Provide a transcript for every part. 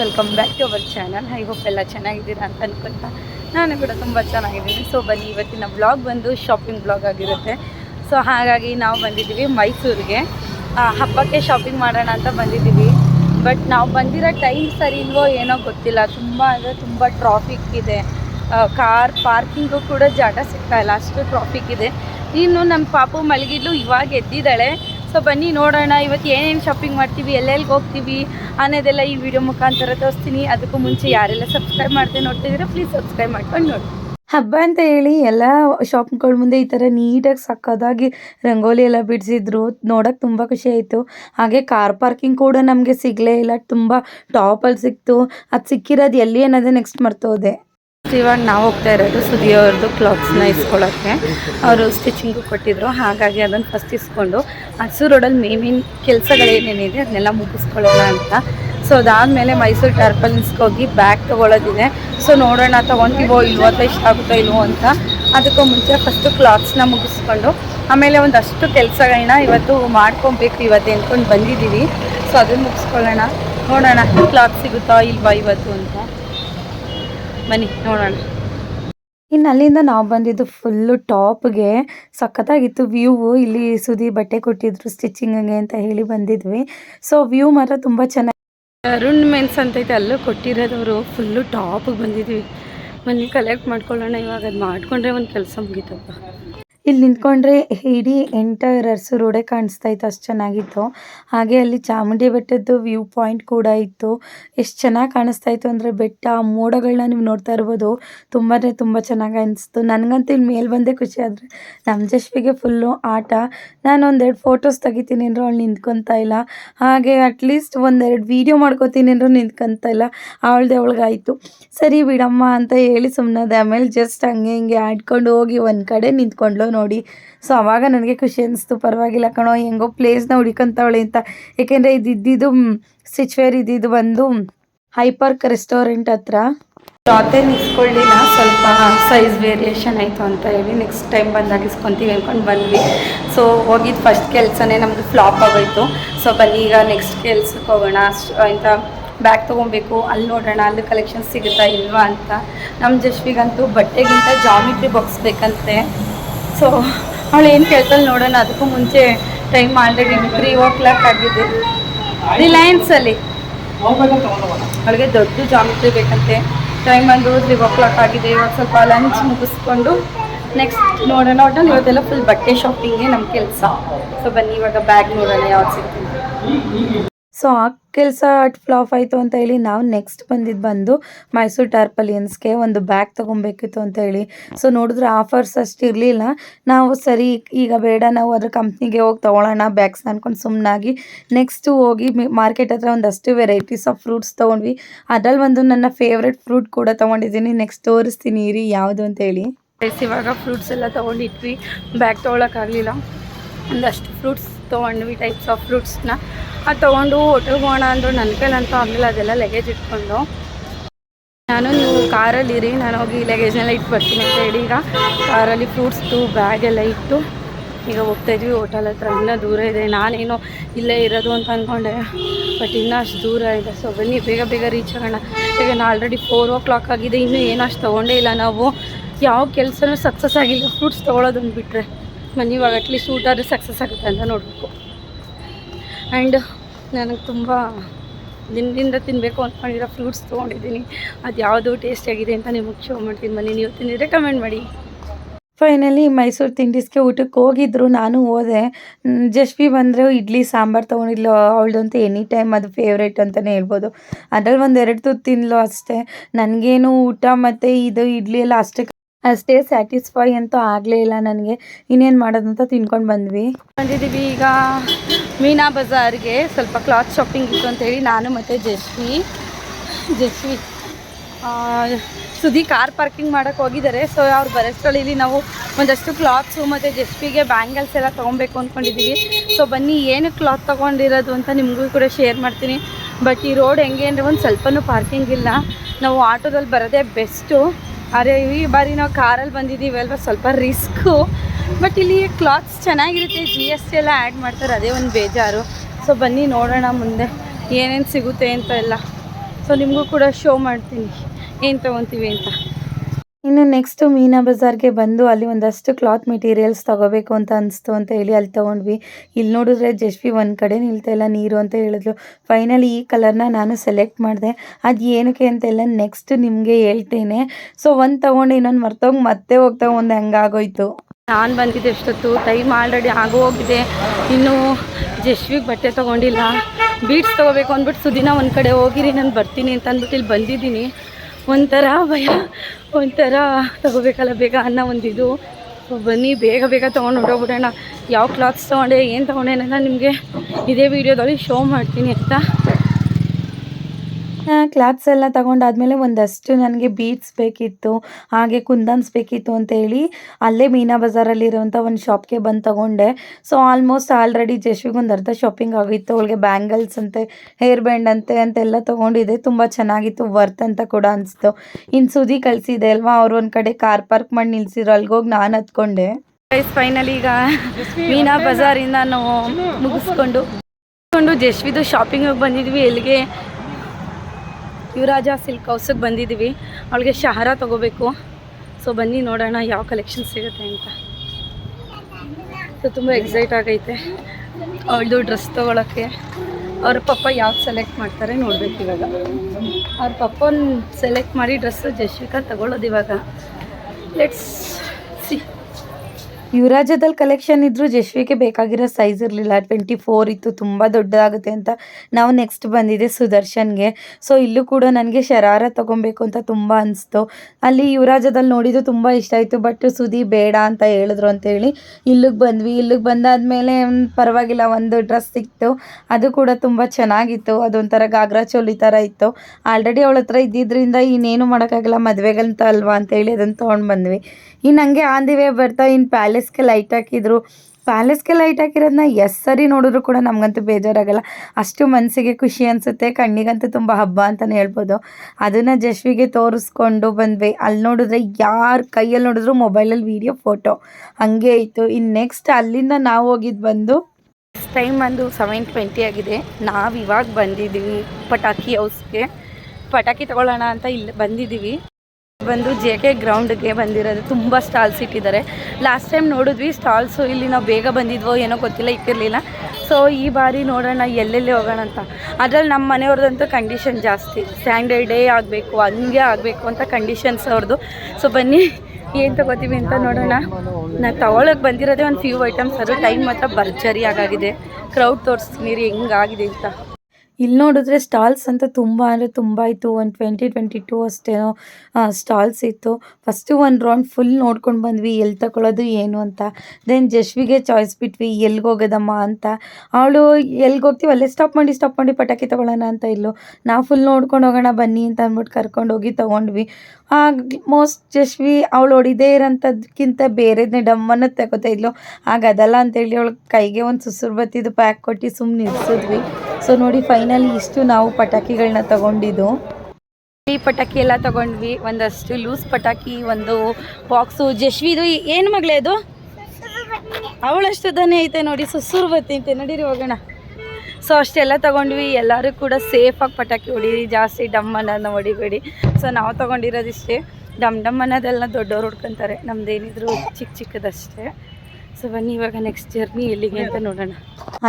Welcome back to our channel I hope ಎಲ್ಲ ಚೆನ್ನಾಗಿದ್ದೀರಾ ಅಂತ ಅನ್ಕೊಂತ ನಾನು ಕೂಡ ತುಂಬ ಚೆನ್ನಾಗಿದ್ದೀನಿ. ಸೊ ಬನ್ನಿ, ಇವತ್ತಿನ ಬ್ಲಾಗ್ ಬಂದು ಶಾಪಿಂಗ್ ಬ್ಲಾಗ್ ಆಗಿರುತ್ತೆ. ಸೊ ಹಾಗಾಗಿ ನಾವು ಬಂದಿದ್ದೀವಿ ಮೈಸೂರಿಗೆ. ಹಬ್ಬಕ್ಕೆ ಶಾಪಿಂಗ್ ಮಾಡೋಣ ಅಂತ ಬಂದಿದ್ದೀವಿ. ಬಟ್ ನಾವು ಬಂದಿರೋ ಟೈಮ್ ಸರಿ ಇಲ್ವೋ ಏನೋ ಗೊತ್ತಿಲ್ಲ. ತುಂಬ ಅಂದರೆ ತುಂಬ ಟ್ರಾಫಿಕ್ ಇದೆ. ಕಾರ್ ಪಾರ್ಕಿಂಗು ಕೂಡ ಜಾಗ ಸಿಗ್ತಾಯಿಲ್ಲ ಅಷ್ಟು ಟ್ರಾಫಿಕ್ ಇದೆ. ಇನ್ನು ನಮ್ಮ ಪಾಪು ಮಲಗಿದ್ಲು, ಇವಾಗ ಎದ್ದಿದ್ದಾಳೆ. ಸೊ ಬನ್ನಿ ನೋಡೋಣ. ಇವತ್ತು ಏನೇನು ಶಾಪಿಂಗ್ ಮಾಡ್ತೀವಿ ಎಲ್ಲೆಲ್ಲಿಗೆ ಹೋಗ್ತೀವಿ ಅನ್ನೋದೆಲ್ಲ ಈ ವಿಡಿಯೋ ಮುಖಾಂತರ ತೋರಿಸ್ತೀನಿ. ಅದಕ್ಕೂ ಮುಂಚೆ ಯಾರೆಲ್ಲ ಸಬ್ಸ್ಕ್ರೈಬ್ ಮಾಡ್ದೆ ನೋಡ್ತಿದ್ದೀರಾ ಪ್ಲೀಸ್ ಸಬ್ಸ್ಕ್ರೈಬ್ ಮಾಡ್ಕೊಂಡು ನೋಡಿ ಹಬ್ಬ ಅಂತ ಹೇಳಿ ಎಲ್ಲ ಶಾಪ್ಗಳ ಮುಂದೆ ಈ ಥರ ನೀಟಾಗಿ ಸಕ್ಕದಾಗಿ ರಂಗೋಲಿ ಎಲ್ಲ ಬಿಡಿಸಿದ್ರು. ನೋಡೋಕೆ ತುಂಬ ಖುಷಿ ಆಯಿತು. ಹಾಗೆ ಕಾರ್ ಪಾರ್ಕಿಂಗ್ ಕೂಡ ನಮಗೆ ಸಿಗಲೇ ಇಲ್ಲ. ತುಂಬ ಟಾಪಲ್ಲಿ ಸಿಕ್ತು. ಅದು ಸಿಕ್ಕಿರೋದು ಎಲ್ಲಿ ಅನ್ನೋದೇ ನೆಕ್ಸ್ಟ್ ಮರ್ತೋದೆ. ಇವಾಗ ನಾವು ಹೋಗ್ತಾ ಇರೋದು ಸುದಿ ಅವ್ರದ್ದು ಕ್ಲಾತ್ಸ್ನ ಇಸ್ಕೊಳ್ಳೋಕ್ಕೆ ಅವರು ಸ್ಟಿಚಿಂಗು ಕೊಟ್ಟಿದ್ರು. ಹಾಗಾಗಿ ಅದನ್ನು ಫಸ್ಟ್ ಇಸ್ಕೊಂಡು ಹಸು ರೋಡಲ್ಲಿ ಮೇವಿನ ಕೆಲಸಗಳೇನೇನಿದೆ ಅದನ್ನೆಲ್ಲ ಮುಗಿಸ್ಕೊಳ್ಳೋಣ ಅಂತ. ಸೊ ಅದಾದಮೇಲೆ ಮೈಸೂರು ಟರ್ಪಲ್ಸ್ಗೆ ಹೋಗಿ ಬ್ಯಾಗ್ ತೊಗೊಳೋದಿದೆ. ಸೊ ನೋಡೋಣ ತೊಗೊತೀವೋ ಇಲ್ವೋ ಅಥವಾ ಇಷ್ಟ ಆಗುತ್ತೋ ಇಲ್ವೋ ಅಂತ. ಅದಕ್ಕೂ ಮುಂಚೆ ಫಸ್ಟು ಕ್ಲಾತ್ಸ್ನ ಮುಗಿಸ್ಕೊಂಡು ಆಮೇಲೆ ಒಂದಷ್ಟು ಕೆಲಸಗಳನ್ನ ಇವತ್ತು ಮಾಡ್ಕೊಬೇಕು ಇವತ್ತು ಅಂದ್ಕೊಂಡು ಬಂದಿದ್ದೀವಿ ಸೊ ಅದನ್ನು ಮುಗಿಸ್ಕೊಳ್ಳೋಣ. ನೋಡೋಣ ಕ್ಲಾತ್ ಸಿಗುತ್ತಾ ಇಲ್ವಾ ಇವತ್ತು ಅಂತ. ಬನ್ನಿ ನೋಡೋಣ. ಇನ್ನು ಅಲ್ಲಿಂದ ನಾವು ಬಂದಿದ್ದು ಫುಲ್ಲು ಟಾಪ್ಗೆ ಸಖತ್ತಾಗಿತ್ತು ವ್ಯೂವು ಇಲ್ಲಿ ಸುದಿ ಬಟ್ಟೆ ಕೊಟ್ಟಿದ್ರು ಸ್ಟಿಚಿಂಗಂಗೆ ಅಂತ ಹೇಳಿ ಬಂದಿದ್ವಿ. ಸೊ ವ್ಯೂ ಮಾತ್ರ ತುಂಬ ಚೆನ್ನಾಗಿ ಅರುಣ್ ಮೆನ್ಸ್ ಅಂತೈತೆ ಅಲ್ಲೂ ಕೊಟ್ಟಿರೋದವರು ಫುಲ್ಲು ಟಾಪಿಗೆ ಬಂದಿದ್ವಿ. ಮನೆ ಕಲೆಕ್ಟ್ ಮಾಡ್ಕೊಳ್ಳೋಣ ಇವಾಗ ಅದು ಮಾಡಿಕೊಂಡ್ರೆ ಒಂದು ಕೆಲಸ ಮುಗೀತಪ್ಪ. ಇಲ್ಲಿ ನಿಂತ್ಕೊಂಡ್ರೆ ಇಡೀ ಎಂಟೈರ್ ಅರಸು ರೋಡೇ ಕಾಣಿಸ್ತಾ ಇತ್ತು, ಅಷ್ಟು ಚೆನ್ನಾಗಿತ್ತು. ಹಾಗೆ ಅಲ್ಲಿ ಚಾಮುಂಡಿ ಬೆಟ್ಟದ್ದು ವ್ಯೂ ಪಾಯಿಂಟ್ ಕೂಡ ಇತ್ತು. ಎಷ್ಟು ಚೆನ್ನಾಗಿ ಕಾಣಿಸ್ತಾ ಇತ್ತು ಅಂದರೆ ಬೆಟ್ಟ ಮೋಡಗಳನ್ನ ನೀವು ನೋಡ್ತಾ ಇರ್ಬೋದು. ತುಂಬಾ ತುಂಬ ಚೆನ್ನಾಗಿ ಅನಿಸ್ತು. ನನಗಂತೂ ಇಲ್ಲಿ ಮೇಲೆ ಬಂದೇ ಖುಷಿ ಆದರೆ ನಮ್ಮ ಜಶ್ವಿಗೆ ಫುಲ್ಲು ಆಟ. ನಾನು ಒಂದೆರಡು ಫೋಟೋಸ್ ತೆಗಿತೀನಿ ಅಂದ್ರೆ ಅವಳು ನಿಂತ್ಕೊತಾ ಇಲ್ಲ. ಹಾಗೆ ಅಟ್ಲೀಸ್ಟ್ ಒಂದೆರಡು ವೀಡಿಯೋ ಮಾಡ್ಕೋತೀನಿ ಅಂದ್ರೂ ನಿಂತ್ಕೊತಾ ಇಲ್ಲ. ಅವಳದೇ ಅವಳಿಗಾಯಿತು. ಸರಿ ಬಿಡಮ್ಮ ಅಂತ ಹೇಳಿ ಸುಮ್ಮನದೆ ಆಮೇಲೆ ಜಸ್ಟ್ ಹಂಗೆ ಹಿಂಗೆ ಆಡ್ಕೊಂಡು ಹೋಗಿ ಒಂದು ಕಡೆ ನಿಂತ್ಕೊಂಡ್ಲು ನೋಡಿ. ಸೊ ಅವಾಗ ನನಗೆ ಖುಷಿ ಅನಿಸ್ತು. ಪರವಾಗಿಲ್ಲ ಕಣೋ, ಹೆಂಗೋ ಪ್ಲೇಸ್ನ ಹುಡುಕಂತವಳೆ ಅಂತ. ಏಕೆಂದರೆ ಇದು ಇದ್ದಿದ್ದು ಸ್ಟಿಚ್ ಇದ್ದಿದ್ದು ಬಂದು ಹೈಪರ್ಕ್ ರೆಸ್ಟೋರೆಂಟ್ ಹತ್ರ. ಕ್ಲಾತೆ ನಿಲ್ಸ್ಕೊಳ್ಳಿಲ್ಲ ಸ್ವಲ್ಪ ಸೈಜ್ ವೇರಿಯೇಷನ್ ಆಯಿತು ಅಂತ ಹೇಳಿ ನೆಕ್ಸ್ಟ್ ಟೈಮ್ ಬಂದಾಗ ಇಸ್ಕೊತೀವಿ ಅಂದ್ಕೊಂಡು ಬಂದ್ವಿ. ಸೊ ಹೋಗಿದ್ದು ಫಸ್ಟ್ ಕೆಲಸನೇ ನಮ್ಮದು ಫ್ಲಾಪ್ ಆಗೋಯ್ತು. ಸೊ ಬನ್ನಿ, ಈಗ ನೆಕ್ಸ್ಟ್ ಕೆಲ್ಸಕ್ಕೆ ಹೋಗೋಣ. ಅಂತ ಬ್ಯಾಗ್ ತೊಗೊಬೇಕು. ಅಲ್ಲಿ ನೋಡೋಣ, ಅಲ್ಲಿ ಕಲೆಕ್ಷನ್ ಸಿಗುತ್ತಾ ಇಲ್ವಾ ಅಂತ. ನಮ್ಮ ಜಶ್ವಿಗಂತೂ ಬಟ್ಟೆಗಿಂತ ಜಾಮಿಟ್ರಿ ಬಾಕ್ಸ್ ಬೇಕಂತೆ. ಸೊ ಅವಳು ಏನು ಕೇಳ್ತಾಳೆ ನೋಡೋಣ, ಅದಕ್ಕೂ ಮುಂಚೆ time already three o'clock ಆಗಿದೆ ರಿಲಯನ್ಸಲ್ಲಿ ಅವಳಿಗೆ ದೊಡ್ಡ ಜಾಮಿಟ್ರಿ ಬೇಕಂತೆ. ಟೈಮ್ ಬಂದು ತ್ರೀ ಓ ಕ್ಲಾಕ್ ಆಗಿದೆ. ಇವಾಗ ಸ್ವಲ್ಪ ಲಂಚ್ ಮುಗಿಸ್ಕೊಂಡು ನೆಕ್ಸ್ಟ್ ನೋಡೋಣ. ಒಟ್ಟಲ್ಲಿ ಇವತ್ತೆಲ್ಲ ಫುಲ್ ಬಟ್ಟೆ ಶಾಪಿಂಗೇ ನಮ್ಮ ಕೆಲಸ. ಸೊ ಬನ್ನಿ, ಇವಾಗ ಬ್ಯಾಗ್ ನೋಡೋಣ ಯಾವ್ದು ಸಿಗ್ತೀನಿ ಸೊ ಆ ಕೆಲಸ ಫ್ಲಾಪ್ ಆಯಿತು ಅಂತ ಹೇಳಿ ನಾವು ನೆಕ್ಸ್ಟ್ ಬಂದಿದ್ದು ಬಂದು ಮೈಸೂರು ಟಾರ್ಪಲಿಯನ್ಸ್ಗೆ ಒಂದು ಬ್ಯಾಗ್ ತೊಗೊಬೇಕಿತ್ತು ಅಂತ ಹೇಳಿ. ಸೊ ನೋಡಿದ್ರೆ ಆಫರ್ಸ್ ಅಷ್ಟು ಇರಲಿಲ್ಲ. ನಾವು ಸರಿ, ಈಗ ಬೇಡ, ನಾವು ಅದ್ರ ಕಂಪ್ನಿಗೆ ಹೋಗಿ ತೊಗೊಳ್ಳೋಣ ಬ್ಯಾಗ್ಸ್ ಅನ್ಕೊಂಡು ಸುಮ್ಮನಾಗಿ ನೆಕ್ಸ್ಟು ಹೋಗಿ ಮಾರ್ಕೆಟ್ ಹತ್ರ ಒಂದಷ್ಟು ವೆರೈಟೀಸ್ ಆಫ್ ಫ್ರೂಟ್ಸ್ ತೊಗೊಂಡ್ವಿ. ಅದ್ರಲ್ಲಿ ಒಂದು ನನ್ನ ಫೇವ್ರೆಟ್ ಫ್ರೂಟ್ ಕೂಡ ತೊಗೊಂಡಿದ್ದೀನಿ. ನೆಕ್ಸ್ಟ್ ತೋರಿಸ್ತೀನಿ, ಇರಿ ಯಾವುದು ಅಂತ ಹೇಳಿ. ಇವಾಗ ಫ್ರೂಟ್ಸ್ ಎಲ್ಲ ತೊಗೊಂಡಿಟ್ವಿ. ಬ್ಯಾಗ್ ತೊಗೊಳಕ್ಕಾಗಲಿಲ್ಲ ಒಂದಷ್ಟು ಫ್ರೂಟ್ಸ್ ತೊಗೊಂಡ್ವಿ ಟೈಪ್ಸ್ ಆಫ್ ಫ್ರೂಟ್ಸ್ನ ಅದು ತೊಗೊಂಡು ಹೋಟೆಲ್ಗೆ ಹೋಗೋಣ ಅಂದರು ನನ್ನ ಕೈಲಂತೂ ಆಮೇಲೆ ಅದೆಲ್ಲ ಲಗೇಜ್ ಇಟ್ಕೊಂಡು. ನಾನು ನೀವು ಕಾರಲ್ಲಿರಿ ನಾನು ಹೋಗಿ ಲಗೇಜ್ನೆಲ್ಲ ಇಟ್ಟು ಬರ್ತೀನಿ ಅಂತ ಹೇಳಿ ಈಗ ಕಾರಲ್ಲಿ ಫ್ರೂಟ್ಸ್ದು ಬ್ಯಾಗ್ ಎಲ್ಲ ಇಟ್ಟು ಈಗ ಹೋಗ್ತಾ ಇದ್ವಿ ಹೋಟೆಲ್ ಹತ್ರ. ಇನ್ನೂ ದೂರ ಇದೆ, ನಾನೇನೋ ಇಲ್ಲೇ ಇರೋದು ಅಂತ ಅಂದ್ಕೊಂಡೆ ಬಟ್ ಇನ್ನೂ ಅಷ್ಟು ದೂರ ಇದೆ. ಸೊ ಬನ್ನಿ, ಬೇಗ ಬೇಗ ರೀಚ್ ಆಗೋಣ. ಈಗ ನಾ ಆಲ್ರೆಡಿ ಫೋರ್ ಓ ಕ್ಲಾಕ್ ಆಗಿದೆ, ಇನ್ನೂ ಏನೂ ಅಷ್ಟು ತೊಗೊಂಡೇ ಇಲ್ಲ ನಾವು. ಯಾವ ಕೆಲಸನೂ ಸಕ್ಸಸ್ ಆಗಿಲ್ಲ ಫ್ರೂಟ್ಸ್ ತೊಗೊಳೋದನ್ನು ಬಿಟ್ಟರೆ ಬನ್ನಿ ಇವಾಗ ಅಟ್ಲೀಸ್ಟ್ ಊಟ ಆದರೆ ಸಕ್ಸಸ್ ಆಗುತ್ತೆ ಅಂತ ನೋಡಬೇಕು. ಆ್ಯಂಡ್ ನನಗೆ ತುಂಬ ದಿನದಿಂದ ತಿನ್ನಬೇಕು ಅಂದ್ಕೊಂಡಿರೋ ಫ್ರೂಟ್ಸ್ ತೊಗೊಂಡಿದ್ದೀನಿ. ಅದು ಯಾವುದು ಟೇಸ್ಟಿಯಾಗಿದೆ ಅಂತ ನಿಮಗೆ ಶೋ ಮಾಡ್ತೀನಿ ಮನೆ, ನೀವು ತಿಂದಿದ್ರೆ ಕಮೆಂಟ್ ಮಾಡಿ. ಫೈನಲಿ ಮೈಸೂರು ತಿಂಡಿಸ್ಗೆ ಊಟಕ್ಕೆ ಹೋಗಿದ್ರು. ನಾನು ಹೋದೆ. ಜಶ್ವಿ ಬಂದರೆ ಇಡ್ಲಿ, ಸಾಂಬಾರು ತೊಗೊಂಡಿಲ್ಲ ಅವಳದಂತೂ ಎನಿ ಟೈಮ್ ಅದು ಫೇವ್ರೇಟ್ ಅಂತಲೇ ಹೇಳ್ಬೋದು. ಅದ್ರಲ್ಲಿ ಒಂದು ಎರಡು ತುತ್ತು ತಿನ್ನಲು ಅಷ್ಟೇ. ನನಗೇನು ಊಟ ಮತ್ತು ಇದು ಇಡ್ಲಿ ಎಲ್ಲ ಅಷ್ಟೇ ಅಷ್ಟೇ ಸ್ಯಾಟಿಸ್ಫೈ ಅಂತೂ ಆಗಲೇ ಇಲ್ಲ ನನಗೆ. ಇನ್ನೇನು ಮಾಡೋದಂತ ತಿನ್ಕೊಂಡು ಬಂದ್ವಿ. ಬಂದಿದ್ದೀವಿ ಈಗ ಮೀನಾ ಬಜಾರ್ಗೆ ಸ್ವಲ್ಪ ಕ್ಲಾತ್ ಶಾಪಿಂಗ್ ಇತ್ತು ಅಂತ ಹೇಳಿ ನಾನು ಮತ್ತು ಜಶ್ವಿ ಆ, ಸುದಿ ಕಾರ್ ಪಾರ್ಕಿಂಗ್ ಮಾಡೋಕ್ಕೆ ಹೋಗಿದ್ದಾರೆ. ಸೊ ಅವ್ರು ಬರೋಷ್ಟರಲ್ಲಿ ನಾವು ಒಂದಷ್ಟು ಕ್ಲಾತ್ಸು ಮತ್ತು ಜಸ್ಪಿಗೆ ಬ್ಯಾಂಗಲ್ಸ್ ಎಲ್ಲ ತೊಗೊಬೇಕು ಅಂದ್ಕೊಂಡಿದ್ದೀವಿ ಸೊ ಬನ್ನಿ ಏನು ಕ್ಲಾತ್ ತೊಗೊಂಡಿರೋದು ಅಂತ ನಿಮಗೂ ಕೂಡ ಶೇರ್ ಮಾಡ್ತೀನಿ. ಬಟ್ ಈ ರೋಡ್ ಹೆಂಗೆ ಅಂದರೆ ಒಂದು ಸ್ವಲ್ಪನೂ ಪಾರ್ಕಿಂಗ್ ಇಲ್ಲ. ನಾವು ಆಟೋದಲ್ಲಿ ಬರೋದೇ ಬೆಸ್ಟು ಆದರೆ ಈ ಬಾರಿ ನಾವು ಕಾರಲ್ಲಿ ಬಂದಿದ್ದೀವಿ ಅಲ್ವಾ ಸ್ವಲ್ಪ ರಿಸ್ಕು ಬಟ್ ಇಲ್ಲಿ ಕ್ಲಾತ್ಸ್ ಚೆನ್ನಾಗಿರುತ್ತೆ. ಜಿ ಎಸ್ ಟಿ ಎಲ್ಲ ಆ್ಯಡ್ ಮಾಡ್ತಾರೆ. ಅದೇ ಒಂದು ಬೇಜಾರು. ಸೊ ಬನ್ನಿ ನೋಡೋಣ ಮುಂದೆ. ಏನೇನು ಸಿಗುತ್ತೆ ಅಂತ ಎಲ್ಲ. ಸೊ ನಿಮಗೂ ಕೂಡ ಶೋ ಮಾಡ್ತೀನಿ. ಏನು ತೊಗೊತೀವಿ ಅಂತ. ಇನ್ನು ನೆಕ್ಸ್ಟ್ ಮೀನಾ ಬಜಾರ್ಗೆ ಬಂದು ಅಲ್ಲಿ ಒಂದಷ್ಟು ಕ್ಲಾತ್ ಮೆಟೀರಿಯಲ್ಸ್ ತಗೋಬೇಕು ಅಂತ ಅನಿಸ್ತು ಅಂತ ಹೇಳಿ ಅಲ್ಲಿ ತೊಗೊಂಡ್ವಿ. ಇಲ್ಲಿ ನೋಡಿದ್ರೆ ಜಸ್ವಿ ಒಂದು ಕಡೆ ನಿಲ್ತಾ ಇಲ್ಲ, ನೀರು ಅಂತ ಹೇಳಿದ್ರು. ಫೈನಲಿ ಈ ಕಲರ್ನ ನಾನು ಸೆಲೆಕ್ಟ್ ಮಾಡಿದೆ. ಅದು ಏನಕ್ಕೆ ಅಂತೆಲ್ಲ ನೆಕ್ಸ್ಟ್ ನಿಮಗೆ ಹೇಳ್ತೇನೆ. ಸೊ ಒಂದು ತೊಗೊಂಡು ಇನ್ನೊಂದು ಮರ್ತೋಗಿ ಮತ್ತೆ ಹೋಗ್ತಾ ಒಂದು ಹಂಗಾಗೋಯ್ತು. ನಾನು ಬಂದಿದ್ದೆ ಎಷ್ಟೊತ್ತು? ಟೈಮ್ ಆಲ್ರೆಡಿ ಆಗೋ ಹೋಗಿದೆ. ಇನ್ನು ಜಶ್ವಿಗೆ ಬಟ್ಟೆ ತೊಗೊಂಡಿಲ್ಲ. ಬೀಡ್ಸ್ ತೊಗೋಬೇಕು ಅಂದ್ಬಿಟ್ಟು ಸುದಿನ ಒಂದು ಕಡೆ ಹೋಗಿರಿ, ನಾನು ಬರ್ತೀನಿ ಅಂತ ಅಂದ್ಬಿಟ್ಟು ಇಲ್ಲಿ ಬಂದಿದ್ದೀನಿ. ಒಂಥರ ಭಯ, ಒಂಥರ ತಗೋಬೇಕಲ್ಲ ಬೇಗ ಅನ್ನ ಒಂದಿದು. ಬನ್ನಿ, ಬೇಗ ಬೇಗ ತೊಗೊಂಡು ಹೊರಟೋಗ್ಬಿಡೋಣ ಯಾವ ಕ್ಲಾತ್ಸ್ ತೊಗೊಂಡೆ, ಏನು ತೊಗೊಂಡೆ ನಿಮಗೆ ಇದೇ ವಿಡಿಯೋದಲ್ಲಿ ಶೋ ಮಾಡ್ತೀನಿ, ಆಯಿತಾ? ಕ್ಲಾತ್ಸ್ ಎಲ್ಲ ತಗೊಂಡಾದ್ಮೇಲೆ ಒಂದಷ್ಟು ನನಗೆ ಬೀಟ್ಸ್ ಬೇಕಿತ್ತು ಹಾಗೆ ಕುಂದನ್ಸ್ ಬೇಕಿತ್ತು ಅಂತ ಹೇಳಿ ಅಲ್ಲೇ ಮೀನಾ ಬಜಾರಲ್ಲಿರುವಂಥ ಒಂದು ಶಾಪ್ಗೆ ಬಂದು ತಗೊಂಡೆ. ಸೊ ಆಲ್ಮೋಸ್ಟ್ ಆಲ್ರೆಡಿ ಜಶ್ವಿಗೆ ಒಂದು ಅರ್ಧ ಶಾಪಿಂಗ್ ಆಗಿತ್ತು ಅವಳಿಗೆ ಬ್ಯಾಂಗಲ್ಸ್ ಅಂತೆ ಹೇರ್ ಬ್ಯಾಂಡ್ ಅಂತೆ ಅಂತೆಲ್ಲ ತೊಗೊಂಡಿದ್ದೆ. ತುಂಬ ಚೆನ್ನಾಗಿತ್ತು ವರ್ತ್ ಅಂತ ಕೂಡ ಅನಿಸ್ತು. ಇನ್ನು ಸುದಿ ಕಳಿಸಿದೆ ಅಲ್ವಾ ಅವ್ರು ಒಂದು ಕಡೆ ಕಾರ್ ಪಾರ್ಕ್ ಮಾಡಿ ನಿಲ್ಸಿದ್ರು ಅಲ್ಗೋಗಿ ನಾನು ಹತ್ಕೊಂಡೆ. ಫೈನಲ್ ಫೈನಲಿ ಈಗ ಮೀನಾ ಬಜಾರಿಂದ ನಾವು ಮುಗಿಸ್ಕೊಂಡು. ಮುಗಿಸ್ಕೊಂಡು ಜಶ್ವಿದು ಹೋಗಿ ಬಂದಿದ್ವಿ ಎಲ್ಲಿಗೆ ಯುವರಾಜ ಸಿಲ್ಕ್ ಹೌಸಿಗೆ ಬಂದಿದ್ದೀವಿ. ಅವಳಿಗೆ ಶಹರ ತೊಗೋಬೇಕು. ಸೊ ಬನ್ನಿ ನೋಡೋಣ ಯಾವ ಕಲೆಕ್ಷನ್ ಸಿಗುತ್ತೆ ಅಂತ. ಸೊ ತುಂಬ ಎಕ್ಸೈಟ್ ಆಗೈತೆ. ಅವಳದು ಡ್ರೆಸ್ ತೊಗೊಳಕ್ಕೆ. ಅವ್ರ ಪಪ್ಪ ಯಾವ್ದು ಸೆಲೆಕ್ಟ್ ಮಾಡ್ತಾರೆ ನೋಡ್ಬೇಕು ಇವಾಗ. ಅವ್ರ ಪಪ್ಪನ ಸೆಲೆಕ್ಟ್ ಮಾಡಿ ಡ್ರೆಸ್ಸು ಜಶ್ವಿಕಾ ತಗೊಳ್ಳೋದು ಇವಾಗ. ಲೆಟ್ಸ್ ಸಿ ಯುವರಾಜದಲ್ಲಿ ಕಲೆಕ್ಷನ್ ಇದ್ದರೂ ಜಶ್ವಿಗೆ ಬೇಕಾಗಿರೋ ಸೈಜ್ ಇರಲಿಲ್ಲ. ಟ್ವೆಂಟಿ ಫೋರ್ ಇತ್ತು, ತುಂಬ ದೊಡ್ಡದಾಗುತ್ತೆ ಅಂತ ನಾವು ನೆಕ್ಸ್ಟ್ ಬಂದಿದೆ ಸುದರ್ಶನ್ಗೆ. ಸೊ ಇಲ್ಲೂ ಕೂಡ ನನಗೆ ಶರಾರ ತೊಗೊಬೇಕು ಅಂತ ತುಂಬ ಅನಿಸ್ತು. ಅಲ್ಲಿ ಯುವರಾಜದಲ್ಲಿ ನೋಡಿದ್ದು ತುಂಬ ಇಷ್ಟ ಆಯಿತು ಬಟ್ ಸುದಿ ಬೇಡ ಅಂತ ಹೇಳಿದ್ರು ಅಂತೇಳಿ ಇಲ್ಲಿಗೆ ಬಂದ್ವಿ. ಇಲ್ಲಿಗೆ ಬಂದಾದಮೇಲೆ ಪರವಾಗಿಲ್ಲ, ಒಂದು ಡ್ರೆಸ್ ಸಿಕ್ತು. ಅದು ಕೂಡ ತುಂಬ ಚೆನ್ನಾಗಿತ್ತು. ಅದೊಂಥರ ಗಾಗ್ರಾ ಚೋಲಿ ಥರ ಇತ್ತು. ಆಲ್ರೆಡಿ ಅವಳ ಹತ್ರ ಇದ್ದಿದ್ದರಿಂದ ಇನ್ನೇನು ಮಾಡೋಕ್ಕಾಗಲ್ಲ ಮದುವೆಗಂತ ಅಲ್ವಾ ಅಂತೇಳಿ ಅದನ್ನು ತೊಗೊಂಡು ಬಂದ್ವಿ. ಇನ್ನು ಹಂಗೆ ಆನ್ ದಿ ವೇ ಬರ್ತಾ ಇನ್ನು ಪ್ಯಾಲೇಸ್ಗೆ ಲೈಟ್ ಹಾಕಿದ್ರು. ಪ್ಯಾಲೇಸ್ಗೆ ಲೈಟ್ ಹಾಕಿರೋದನ್ನ ಎಸ್ ಸರಿ ನೋಡಿದ್ರು ಕೂಡ ನಮಗಂತೂ ಬೇಜಾರಾಗಲ್ಲ. ಅಷ್ಟು ಮನಸ್ಸಿಗೆ ಖುಷಿ ಅನಿಸುತ್ತೆ, ಕಣ್ಣಿಗಂತೂ ತುಂಬ ಹಬ್ಬ ಅಂತಲೇ ಹೇಳ್ಬೋದು. ಅದನ್ನು ಜಶ್ವಿಗೆ ತೋರಿಸ್ಕೊಂಡು ಬಂದ್ವಿ. ಅಲ್ಲಿ ನೋಡಿದ್ರೆ ಯಾರ ಕೈಯಲ್ಲಿ ನೋಡಿದ್ರು ಮೊಬೈಲಲ್ಲಿ ವೀಡಿಯೋ ಫೋಟೋ ಹಾಗೆ ಇತ್ತು ಇನ್ನು ನೆಕ್ಸ್ಟ್ ಅಲ್ಲಿಂದ ನಾವು ಹೋಗಿದ್ದು ಬಂದು ಟೈಮ್ ಬಂದು ಸೆವೆನ್ ಟ್ವೆಂಟಿ ಆಗಿದೆ. ನಾವು ಇವಾಗ ಬಂದಿದ್ದೀವಿ ಪಟಾಕಿ ಹೌಸ್ಗೆ ಪಟಾಕಿ ತಗೊಳ್ಳೋಣ ಅಂತ ಇಲ್ಲಿ ಬಂದಿದ್ದೀವಿ ಬಂದು ಜೆ ಕೆ ಗ್ರೌಂಡ್ಗೆ ಬಂದಿರೋದು ತುಂಬ ಸ್ಟಾಲ್ಸ್ ಇಟ್ಟಿದ್ದಾರೆ. ಲಾಸ್ಟ್ ಟೈಮ್ ನೋಡಿದ್ವಿ, ಸ್ಟಾಲ್ಸು ಇಲ್ಲಿ ನಾವು ಬೇಗ ಬಂದಿದ್ವೋ ಏನೋ ಗೊತ್ತಿಲ್ಲ, ಇಟ್ಟಿರಲಿಲ್ಲ. ಸೊ, ಈ ಬಾರಿ ನೋಡೋಣ, ಎಲ್ಲೆಲ್ಲಿ ಹೋಗೋಣ ಅಂತ. ಅದ್ರಲ್ಲಿ ನಮ್ಮ ಮನೆಯವ್ರದ್ದಂತೂ ಕಂಡೀಷನ್ ಜಾಸ್ತಿ. ಸ್ಟ್ಯಾಂಡರ್ಡೇ ಆಗಬೇಕು, ಹಂಗೆ ಆಗಬೇಕು ಅಂತ ಕಂಡೀಷನ್ಸ್ ಅವ್ರದ್ದು. ಸೊ ಬನ್ನಿ, ಏನು ತಗೋತೀವಿ ಅಂತ ನೋಡೋಣ. ನಾನು ತಗೊಳಕ್ಕೆ ಬಂದಿರೋದೇ ಒಂದು ಫ್ಯೂ ಐಟಮ್ಸ್ ಅದು ಟೈಮ್ ಮಾತ್ರ ಭರ್ಜರಿ ಆಗಾಗಿದೆ ಕ್ರೌಡ್ ತೋರಿಸ್ತೀನಿ ಹೆಂಗಾಗಿದೆ ಅಂತ. ಇಲ್ಲಿ ನೋಡಿದ್ರೆ ಸ್ಟಾಲ್ಸ್ ಅಂತ ತುಂಬ ಅಂದರೆ ತುಂಬ ಇತ್ತು. ಒಂದು ಟ್ವೆಂಟಿ ಟ್ವೆಂಟಿ ಟೂ ಅಷ್ಟೇನೋ ಸ್ಟಾಲ್ಸ್ ಇತ್ತು. ಫಸ್ಟು ಒಂದು ರೌಂಡ್ ಫುಲ್ ನೋಡ್ಕೊಂಡು ಬಂದ್ವಿ. ಎಲ್ಲಿ ತಗೊಳ್ಳೋದು ಏನು ಅಂತ. ದೆನ್ ಜಶ್ವಿಗೆ ಚಾಯ್ಸ್ ಬಿಟ್ವಿ. ಎಲ್ಲಿಗೆ ಹೋಗೋದಮ್ಮ ಅಂತ. ಅವಳು ಎಲ್ಲಿಗೆ ಹೋಗ್ತೀವಿ? ಅಲ್ಲೇ ಸ್ಟಾಪ್ ಮಾಡಿ ಸ್ಟಾಪ್ ಮಾಡಿ ಪಟಾಕಿ ತೊಗೊಳ್ಳೋಣ ಅಂತ ಇಲ್ಲು ನಾವು ಫುಲ್ ನೋಡ್ಕೊಂಡು ಹೋಗೋಣ ಬನ್ನಿ ಅಂತ ಅಂದ್ಬಿಟ್ಟು ಕರ್ಕೊಂಡು ಹೋಗಿ ತೊಗೊಂಡ್ವಿ. ಮೋಸ್ಟ್ ಯಶ್ವಿ ಅವಳು ಹೊಡಿದೇ ಇರೋಂಥದ್ಕಿಂತ ಬೇರೆದನ್ನೇ ಡಮ್ಮನ್ನು ತಗೋತಾ ಇದ್ಲು. ಆಗ ಅದಲ್ಲ ಅಂತೇಳಿ ಅವಳು ಕೈಗೆ ಒಂದು ಸುಸುರು ಬತ್ತಿದ್ದು ಪ್ಯಾಕ್ ಕೊಟ್ಟು ಸುಮ್ಮನೆ ನಿಲ್ಸಿದ್ವಿ. ಸೊ ನೋಡಿ ಫೈನಲಿ ಇಷ್ಟು ನಾವು ಪಟಾಕಿಗಳನ್ನ ತಗೊಂಡಿದ್ದು. ಈ ಪಟಾಕಿ ಎಲ್ಲ ತಗೊಂಡ್ವಿ, ಒಂದಷ್ಟು ಲೂಸ್ ಪಟಾಕಿ, ಒಂದು ಬಾಕ್ಸು ಜಶ್ವಿದು ಏನು ಮಗಳೇ ಅದು? ಅವಳಷ್ಟು ದನೇ ಐತೆ ನೋಡಿ, ಸುಸುರು ಅಂತೆ ನಡೀರಿ ಹೋಗೋಣ. ಸೊ ಅಷ್ಟೆಲ್ಲ ತಗೊಂಡ್ವಿ. ಎಲ್ಲರೂ ಕೂಡ ಸೇಫಾಗಿ ಪಟಾಕಿ ಹೊಡೀರಿ. ಜಾಸ್ತಿ ಡಮ್ ಅನ್ನೋದನ್ನ ಹೊಡಿಬೇಡಿ. ಸೊ ನಾವು ತೊಗೊಂಡಿರೋದಿಷ್ಟೇ. ಡಮ್ ಡಮ್ ಅನ್ನೋದೆಲ್ಲ ದೊಡ್ಡವ್ರು ಹುಡ್ಕೊತಾರೆ. ನಮ್ದೇನಿದ್ರು ಚಿಕ್ಕ ಚಿಕ್ಕದಷ್ಟೇ. ಸೊ ಬನ್ನಿ, ಇವಾಗ ನೆಕ್ಸ್ಟ್ ಜರ್ನಿ ಎಲ್ಲಿಗೆ ಅಂತ ನೋಡೋಣ.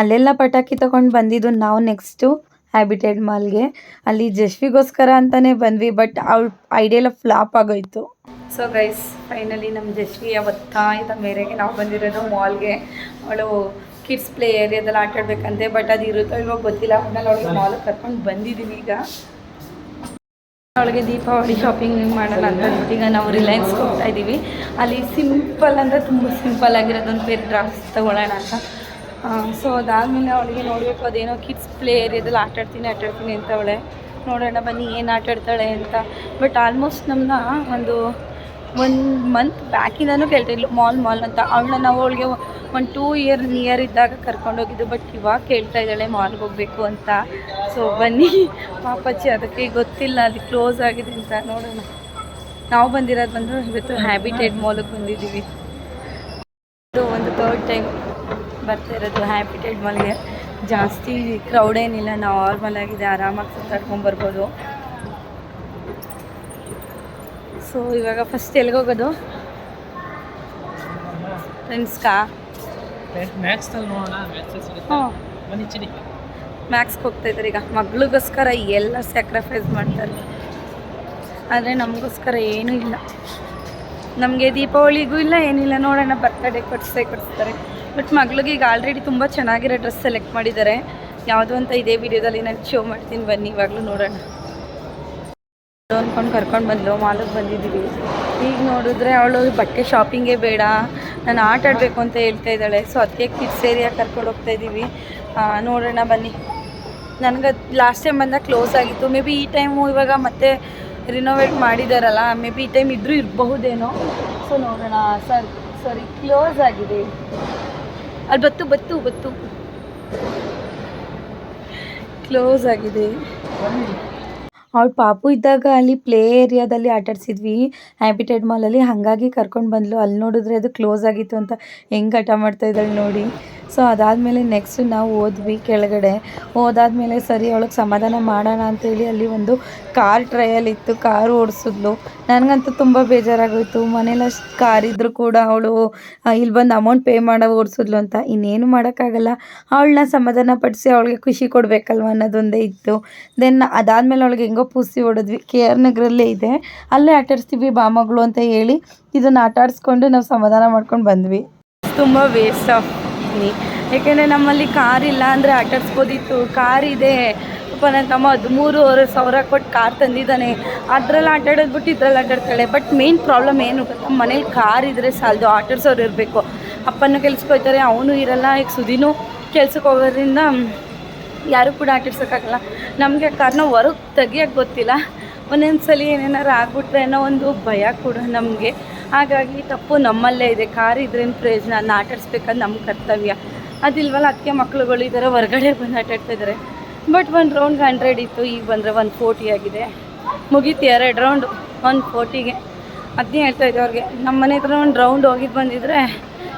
ಅಲ್ಲೆಲ್ಲ ಪಟಾಕಿ ತೊಗೊಂಡು ಬಂದಿದ್ದು ನಾವು ನೆಕ್ಸ್ಟು ಹ್ಯಾಬಿಟೆಡ್ ಮಾಲ್ಗೆ ಅಲ್ಲಿ ಜಶ್ವಿಗೋಸ್ಕರ ಅಂತಲೇ ಬಂದ್ವಿ ಬಟ್ ಅವ್ಳ ಐಡಿಯೆಲ್ಲ ಫ್ಲಾಪ್ ಆಗೋಯ್ತು. ಸೊ ಗೈಸ್ ಫೈನಲಿ ನಮ್ಮ ಜಶ್ವಿಯ ಒತ್ತಾಯದ ಮೇರೆಗೆ ನಾವು ಬಂದಿರೋದು ಮಾಲ್ಗೆ ಅವಳು ಕಿಡ್ಸ್ ಪ್ಲೇ ಏರಿಯಾದಲ್ಲಿ ಆಟ ಆಡ್ಬೇಕಂತೆ ಬಟ್ ಅದು ಇರುತ್ತೋ ಇವಾಗ ಗೊತ್ತಿಲ್ಲ. ಆಮೇಲೆ ಅವಳಿಗೆ ಮಾಲು ಕರ್ಕೊಂಡು ಬಂದಿದ್ದೀವಿ ಈಗ. ಅವಳಿಗೆ ದೀಪಾವಳಿ ಶಾಪಿಂಗ್ ಮಾಡೋಣ ಅಂತ ಅಂದ್ಬಿಟ್ಟು ಈಗ ನಾವು ರಿಲಯನ್ಸ್ಗೆ ಹೋಗ್ತಾ ಇದ್ದೀವಿ. ಅಲ್ಲಿ ಸಿಂಪಲ್ ಅಂದರೆ ತುಂಬ ಸಿಂಪಲ್ ಆಗಿರೋದೊಂದು ಪೇರ್ ಡ್ರಾಫ್ಸ್ ತೊಗೊಳ್ಳೋಣ ಅಂತ. ಸೊ ಅದಾದಮೇಲೆ ಅವಳಿಗೆ ನೋಡಬೇಕು ಅದೇನೋ ಕಿಡ್ಸ್ ಪ್ಲೇ ಏರಿಯಾದಲ್ಲಿ ಆಟ ಆಡ್ತೀನಿ ಆಟ ಆಡ್ತೀನಿ ಅಂತ ಅವಳೆ. ನೋಡೋಣ ಬನ್ನಿ ಏನು ಆಟ ಆಡ್ತಾಳೆ ಅಂತ. ಬಟ್ ಆಲ್ಮೋಸ್ಟ್ ನಮ್ಮನ್ನ ಒಂದು ಒಂದು ಮಂತ್ ಬ್ಯಾಕಿಂದನೂ ಕೇಳ್ತಿದ್ಲು ಮಾಲ್ ಮಾಲ್ ಅಂತ. ಅವಳನ್ನ ನಾವು ಅವಳಿಗೆ ಒಂದು ಟೂ ಇಯರ್ ನಿಯರ್ ಇದ್ದಾಗ ಕರ್ಕೊಂಡೋಗಿದ್ದು ಬಟ್ ಇವಾಗ ಕೇಳ್ತಾ ಇದ್ದಾಳೆ, ಮಾಲ್ಗೆ ಹೋಗಬೇಕು ಅಂತ. ಸೊ ಬನ್ನಿ. ಪಾಪಚ್ಚಿ, ಅದಕ್ಕೆ ಗೊತ್ತಿಲ್ಲ, ಅದು ಕ್ಲೋಸ್ ಆಗಿದೆ ಅಂತ ನೋಡೋಣ. ನಾವು ಬಂದಿರೋದು ಬಂದು ಇವತ್ತು ಹ್ಯಾಬಿಟೆಡ್ ಮಾಲಿಗೆ ಬಂದಿದ್ದೀವಿ. ಇದು ಒಂದು ತರ್ಡ್ ಟೈಮ್ ಬರ್ತಾ ಇರೋದು ಹ್ಯಾಬಿಟೆಡ್ ಮಾಲ್ಗೆ ಜಾಸ್ತಿ ಕ್ರೌಡ್ ಏನಿಲ್ಲ ನಾರ್ಮಲ್ ಆಗಿದೆ, ಆರಾಮಾಗಿ ಸುತ್ತಾಡ್ಕೊಂಡು ಬರ್ಬೋದು. ಸೊ ಇವಾಗ ಫಸ್ಟ್ ಎಲ್ಲಿಗೆ ಹೋಗೋದು ಫ್ರೆಂಡ್ಸ್ಗಾ ಮ್ಯಾಕ್ಸ್ಗೆ ಹೋಗ್ತಾ ಇದ್ದಾರೆ ಈಗ. ಮಗಳಿಗೋಸ್ಕರ ಎಲ್ಲ ಸ್ಯಾಕ್ರಿಫೈಸ್ ಮಾಡ್ತಾರೆ. ಆದರೆ ನಮಗೋಸ್ಕರ ಏನೂ ಇಲ್ಲ. ನಮಗೆ ದೀಪಾವಳಿಗೂ ಇಲ್ಲ ಏನಿಲ್ಲ. ನೋಡೋಣ ಬರ್ತಡೇ ಕೊಡಿಸೇ ಕೊಡಿಸ್ತಾರೆ. ಬಟ್ ಮಗಳಿಗೆ ಈಗ ಆಲ್ರೆಡಿ ತುಂಬ ಚೆನ್ನಾಗಿರೋ ಡ್ರೆಸ್ ಸೆಲೆಕ್ಟ್ ಮಾಡಿದ್ದಾರೆ. ಯಾವುದು ಅಂತ ಇದೇ ವಿಡಿಯೋದಲ್ಲಿ ನಾನು ಶೋ ಮಾಡ್ತೀನಿ. ಬನ್ನಿ ಇವಾಗಲೂ ನೋಡೋಣ. ಅಂದ್ಕೊಂಡು ಕರ್ಕೊಂಡು ಬಂದ್ಲು ಮಾಲಕ್ ಬಂದಿದ್ದೀವಿ. ಈಗ ನೋಡಿದ್ರೆ ಅವಳು ಬಟ್ಟೆ ಶಾಪಿಂಗೇ ಬೇಡ, ನಾನು ಆಟ ಆಡಬೇಕು ಅಂತ ಹೇಳ್ತಾ ಇದ್ದಾಳೆ. ಸೊ ಅದಕ್ಕೆ ಕಿಡ್ಸ್ ಏರಿಯಾ ಕರ್ಕೊಂಡು ಹೋಗ್ತಾ ಇದ್ದೀವಿ. ನೋಡೋಣ, ಬನ್ನಿ. ನನಗೆ ಲಾಸ್ಟ್ ಟೈಮ್ ಬಂದಾಗ ಕ್ಲೋಸ್ ಆಗಿತ್ತು. ಮೇ ಬಿ ಈ ಟೈಮು ಇವಾಗ ಮತ್ತೆ ರಿನೋವೇಟ್ ಮಾಡಿದಾರಲ್ಲ ಮೇ ಬಿ ಈ ಟೈಮ್ ಇದ್ರೂ ಇರಬಹುದೇನೋ. ಸೊ ನೋಡೋಣ. ಸರ್ ಸಾರಿ ಕ್ಲೋಸ್ ಆಗಿದೆ. ಅಲ್ಲಿ ಬತ್ತು ಬತ್ತು ಬತ್ತು. ಕ್ಲೋಸ್ ಆಗಿದೆ. ಅವಳು ಪಾಪು ಇದ್ದಾಗ ಅಲ್ಲಿ ಪ್ಲೇ ಏರಿಯಾದಲ್ಲಿ ಆಟಾಡ್ಸಿದ್ವಿ. ಹ್ಯಾಬಿಟೆಡ್ ಮಾಲಲ್ಲಿ ಹಾಗಾಗಿ ಕರ್ಕೊಂಡು ಬಂದ್ಲು. ಅಲ್ಲಿ ನೋಡಿದ್ರೆ ಅದು ಕ್ಲೋಸ್ ಆಗಿತ್ತು ಅಂತ ಹೆಂಗೆ ಹಠ ಮಾಡ್ತಾ ಇದ್ದಾಳೆ ನೋಡಿ. ಸೊ ಅದಾದಮೇಲೆ ನೆಕ್ಸ್ಟ್ ನಾವು ಹೋದ್ವಿ ಕೆಳಗಡೆ. ಹೋದಾದ್ಮೇಲೆ ಸರಿ, ಅವಳಿಗೆ ಸಮಾಧಾನ ಮಾಡೋಣ ಅಂತೇಳಿ ಅಲ್ಲಿ ಒಂದು ಕಾರ್ ಟ್ರಯಲ್ ಇತ್ತು. ಕಾರ್ ಓಡಿಸಿದ್ಲು. ನನಗಂತೂ ತುಂಬ ಬೇಜಾರಾಗೋಯಿತು. ಮನೇಲಿ ಅಷ್ಟು ಕಾರ್ ಇದ್ದರೂ ಕೂಡ ಅವಳು ಇಲ್ಲಿ ಬಂದು ಅಮೌಂಟ್ ಪೇ ಮಾಡೋ ಓಡಿಸಿದ್ಲು ಅಂತ ಇನ್ನೇನು ಮಾಡೋಕ್ಕಾಗಲ್ಲ. ಅವಳನ್ನ ಸಮಾಧಾನ ಪಡಿಸಿ ಅವಳಿಗೆ ಖುಷಿ ಕೊಡಬೇಕಲ್ವ ಅನ್ನೋದೊಂದೇ ಇತ್ತು. ದೆನ್ ಅದಾದಮೇಲೆ ಅವಳಿಗೆ ಹೆಂಗೋ ಪೂಸಿ ಹೊಡೆದ್ವಿ. ಕೆ ಆರ್ ನಗರಲ್ಲೇ ಇದೆ. ಅಲ್ಲೇ ಆಟಾಡಿಸ್ತೀವಿ ಬಾಮಗಳು ಅಂತ ಹೇಳಿ ಇದನ್ನು ಆಟಾಡಿಸ್ಕೊಂಡು ನಾವು ಸಮಾಧಾನ ಮಾಡ್ಕೊಂಡು ಬಂದ್ವಿ. ತುಂಬ ವೇಸ್ಟ್ ಆಫ್ ಮನಿ ಯಾಕೆಂದರೆ ನಮ್ಮಲ್ಲಿ ಕಾರ್ ಇಲ್ಲ ಅಂದರೆ ಆಟಾಡಿಸ್ಬೋದಿತ್ತು ಕಾರ್ ಇದೆ. ಪಾಪ ನನ್ನ ತಮ್ಮ ಹದಿಮೂರುವರೆ ಸಾವಿರ ಕೊಟ್ಟು ಕಾರ್ ತಂದಿದ್ದಾನೆ. ಅದರಲ್ಲಿ ಆಟಾಡೋದು ಬಿಟ್ಟು ಇದ್ರಲ್ಲಿ ಆಟಾಡ್ತಾಳೆ ಬಟ್ ಮೇನ್ ಪ್ರಾಬ್ಲಮ್ ಏನು ಗೊತ್ತಾ? ಮನೇಲಿ ಕಾರ್ ಇದ್ದರೆ ಸಾಲದು. ಆಟಾಡ್ಸೋರು ಇರಬೇಕು. ಅಪ್ಪನ ಕೆಲ್ಸಕ್ಕೆ ಹೋಗ್ತಾರೆ, ಅವನು ಇರಲ್ಲ. ಈಗ ಸುದಿನೂ ಕೆಲ್ಸಕ್ಕೆ ಹೋಗೋದ್ರಿಂದ ಯಾರು ಕೂಡ ಆಟಾಡ್ಸೋಕ್ಕಾಗಲ್ಲ ನಮಗೆ ಕಾರ್ನ ಹೊರಗೆ ತೆಗಿಯೋಕ್ಕೆ ಗೊತ್ತಿಲ್ಲ. ಒಂದೊಂದು ಸಲ ಏನೇನಾರು ಆಗ್ಬಿಟ್ರೆ ಅನ್ನೋ ಒಂದು ಭಯ ಕೂಡ ನಮಗೆ. ಹಾಗಾಗಿ ತಪ್ಪು ನಮ್ಮಲ್ಲೇ ಇದೆ. ಕಾರ್ ಇದ್ರೇನು ಪ್ರಯೋಜನ? ಅದನ್ನ ಆಟಾಡಿಸ್ಬೇಕಂದು ನಮ್ಮ ಕರ್ತವ್ಯ. ಅದಿಲ್ವಲ್ಲ ಅದಕ್ಕೆ ಮಕ್ಳುಗಳು ಈ ಥರ ಹೊರಗಡೆ ಬಂದು ಆಟಾಡ್ತಾ ಇದ್ದಾರೆ ಬಟ್ ಒಂದು ರೌಂಡ್ಗೆ ಹಂಡ್ರೆಡ್ ಇತ್ತು. ಈಗ ಬಂದರೆ ಒಂದು ಫೋರ್ಟಿ ಆಗಿದೆ. ಮುಗೀತು ಎರಡು ರೌಂಡು ಒಂದು ಫೋರ್ಟಿಗೆ ಅದನ್ನೇ ಹೇಳ್ತಾ ಇದ್ದೆ ಅವ್ರಿಗೆ. ನಮ್ಮ ಮನೆ ಹತ್ರ ಒಂದು ರೌಂಡ್ ಹೋಗಿದ್ದು ಬಂದಿದ್ರೆ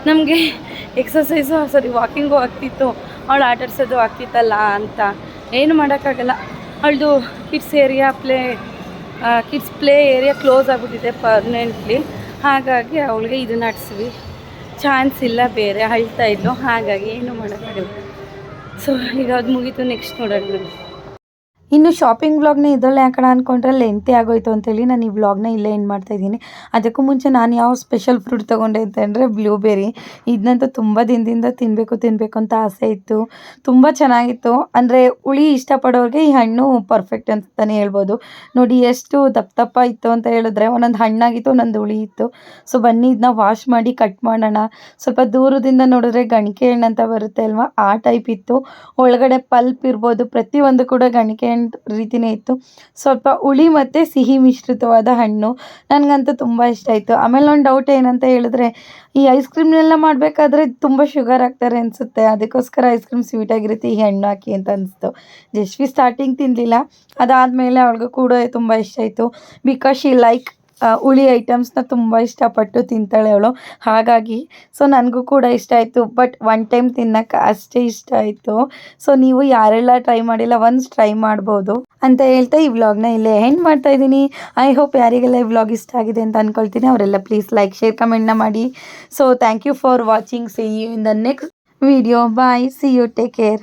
ನಮಗೆ ಎಕ್ಸಸೈಸು ಸಾರಿ ವಾಕಿಂಗು ಆಗ್ತಿತ್ತು. ಅವಳು ಆಟಾಡ್ಸೋದು ಆಗ್ತಿತ್ತಲ್ಲ ಅಂತ. ಏನು ಮಾಡೋಕ್ಕಾಗಲ್ಲ. ಅವಳದು kids area play kids play area close ಆಗಿಬಿಟ್ಟಿದೆ ಪರ್ಮನೆಂಟ್ಲಿ ಹಾಗಾಗಿ ಅವಳಿಗೆ ಇದು ನಡೆಸ್ವಿ. ಚಾನ್ಸ್ ಇಲ್ಲ, ಬೇರೆ ಅಳ್ತಾ ಇದ್ಲು. ಹಾಗಾಗಿ ಏನು ಮಾಡೋಕ್ಕಾಗಲ್ಲ. ಸೊ ಈಗ ಅದು ಮುಗೀತು ನೆಕ್ಸ್ಟ್ ನೋಡೋಣ. ಇನ್ನು ಶಾಪಿಂಗ್ ವ್ಲಾಗ್ನ ಇದರಲ್ಲಿ ಹಾಕೋಣ ಅಂದ್ಕೊಂಡ್ರೆ ಲೆಂತಿ ಆಗೋಯ್ತು ಅಂತೇಳಿ ನಾನು ಈ ವ್ಲಾಗ್ನ ಇಲ್ಲೇ ಏನು ಮಾಡ್ತಾ ಇದ್ದೀನಿ. ಅದಕ್ಕೂ ಮುಂಚೆ ನಾನು ಯಾವ ಸ್ಪೆಷಲ್ ಫ್ರೂಟ್ ತೊಗೊಂಡೆ ಅಂತಂದರೆ ಬ್ಲೂಬೆರಿ ಇದನ್ನಂತೂ ತುಂಬ ದಿನದಿಂದ ತಿನ್ನಬೇಕು ತಿನ್ನಬೇಕು ಅಂತ ಆಸೆ ಇತ್ತು. ತುಂಬ ಚೆನ್ನಾಗಿತ್ತು. ಅಂದರೆ ಹುಳಿ ಇಷ್ಟಪಡೋರಿಗೆ ಈ ಹಣ್ಣು ಪರ್ಫೆಕ್ಟ್ ಅಂತಲೇ ಹೇಳ್ಬೋದು. ನೋಡಿ ಎಷ್ಟು ದಪ್ಪ ದಪ್ಪ ಇತ್ತು ಅಂತ ಹೇಳಿದ್ರೆ ಒಂದೊಂದು ಹಣ್ಣಾಗಿತ್ತು, ಒಂದೊಂದು ಹುಳಿ ಇತ್ತು. ಸೊ ಬನ್ನಿ ಇದನ್ನ ವಾಶ್ ಮಾಡಿ ಕಟ್ ಮಾಡೋಣ. ಸ್ವಲ್ಪ ದೂರದಿಂದ ನೋಡಿದ್ರೆ ಗಣಿಕೆ ಹಣ್ಣು ಅಂತ ಬರುತ್ತೆ ಅಲ್ವಾ? ಆ ಟೈಪ್ ಇತ್ತು. ಒಳಗಡೆ ಪಲ್ಪ್ ಇರ್ಬೋದು. ಪ್ರತಿಯೊಂದು ಕೂಡ ಗಣಿಕೆ ರೀತಿಯೇ ಇತ್ತು. ಸ್ವಲ್ಪ ಹುಳಿ ಮತ್ತು ಸಿಹಿ ಮಿಶ್ರಿತವಾದ ಹಣ್ಣು ನನಗಂತೂ ತುಂಬ ಇಷ್ಟ ಆಯಿತು. ಆಮೇಲೆ ಒಂದು ಡೌಟ್ ಏನಂತ ಹೇಳಿದ್ರೆ, ಈ ಐಸ್ ಕ್ರೀಮ್ನೆಲ್ಲ ಮಾಡಬೇಕಾದ್ರೆ ತುಂಬ ಶುಗರ್ ಹಾಕ್ತಾರೆ ಅನಿಸುತ್ತೆ. ಅದಕ್ಕೋಸ್ಕರ ಐಸ್ ಕ್ರೀಮ್ ಸ್ವೀಟ್ ಆಗಿರುತ್ತೆ ಈ ಹಣ್ಣು ಹಾಕಿ ಅಂತ ಅನಿಸ್ತು. ಜಸ್ವಿ ಸ್ಟಾರ್ಟಿಂಗ್ ತಿನ್ನಲಿಲ್ಲ ಅದಾದಮೇಲೆ ಅವಳಿಗೂ ಕೂಡ ತುಂಬ ಇಷ್ಟ ಆಯಿತು. ಬಿಕಾಸ್ ಶಿ ಲೈಕ್ ಹುಳಿ ಐಟಮ್ಸ್ನ ತುಂಬ ಇಷ್ಟಪಟ್ಟು ತಿಂತಾಳೆ ಅವಳು. ಹಾಗಾಗಿ ಸೊ ನನಗೂ ಕೂಡ ಇಷ್ಟ ಆಯಿತು. ಬಟ್ ಒನ್ ಟೈಮ್ ತಿನ್ನಕ್ಕೆ ಅಷ್ಟೇ ಇಷ್ಟ ಆಯಿತು. ಸೊ ನೀವು ಯಾರೆಲ್ಲ ಟ್ರೈ ಮಾಡಿಲ್ಲ ಒನ್ಸ್ ಟ್ರೈ ಮಾಡ್ಬೋದು. ಅಂತ ಹೇಳ್ತಾ ಈ ವ್ಲಾಗ್ನ ಇಲ್ಲೇ ಎಂಡ್ ಮಾಡ್ತಾ ಇದ್ದೀನಿ. ಐ ಹೋಪ್ ಯಾರಿಗೆಲ್ಲ ಈ ವ್ಲಾಗ್ ಇಷ್ಟ ಆಗಿದೆ ಅಂತ ಅಂದ್ಕೊಳ್ತೀನಿ ಅವರೆಲ್ಲ ಪ್ಲೀಸ್ ಲೈಕ್ ಶೇರ್ ಕಮೆಂಟ್ನ ಮಾಡಿ. So thank you for watching see you in the next video bye see you take care